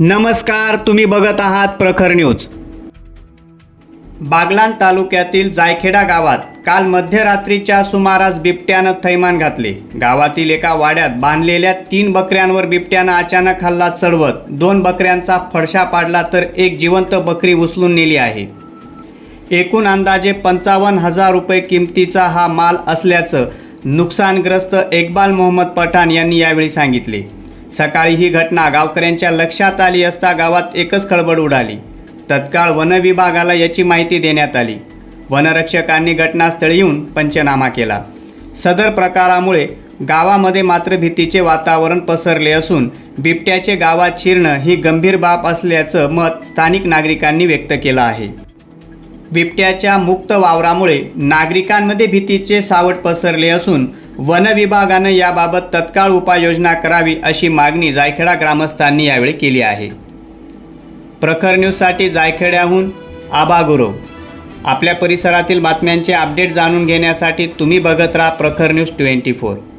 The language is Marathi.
नमस्कार तुम्ही बघत आहात प्रखर न्यूज. बागलान तालुक्यातील जायखेडा गावात काल मध्यरात्रीच्या सुमारास बिबट्यानं थैमान घातले. गावातील एका वाड्यात बांधलेल्या तीन बकऱ्यांवर बिबट्यानं अचानक हल्ला चढवत दोन बकऱ्यांचा फडशा पाडला तर एक जिवंत बकरी उचलून नेली आहे. एकूण अंदाजे पंचावन्न हजार रुपये किमतीचा हा माल असल्याचं नुकसानग्रस्त इक्बाल मोहम्मद पठाण यांनी यावेळी सांगितले. सकाळी ही घटना गावकऱ्यांच्या लक्षात आली असता गावात एकच खळबळ उडाली. तत्काळ वनविभागाला याची माहिती देण्यात आली. वनरक्षकांनी घटनास्थळी येऊन पंचनामा केला. सदर प्रकारामुळे गावामध्ये मात्र भीतीचे वातावरण पसरले असून बिबट्याचे गावात शिरणं ही गंभीर बाब असल्याचं मत स्थानिक नागरिकांनी व्यक्त केलं आहे. बिबट्याच्या मुक्त वावरामुळे नागरिकांमध्ये भीतीचे सावट पसरले असून वन विभागानं याबाबत तत्काळ उपाययोजना करावी अशी मागणी जायखेडा ग्रामस्थांनी यावेळी केली आहे. प्रखर न्यूजसाठी जायखेड्याहून आबा आपल्या परिसरातील बातम्यांचे अपडेट जाणून घेण्यासाठी तुम्ही बघत राहा प्रखर न्यूज ट्वेंटी फोर.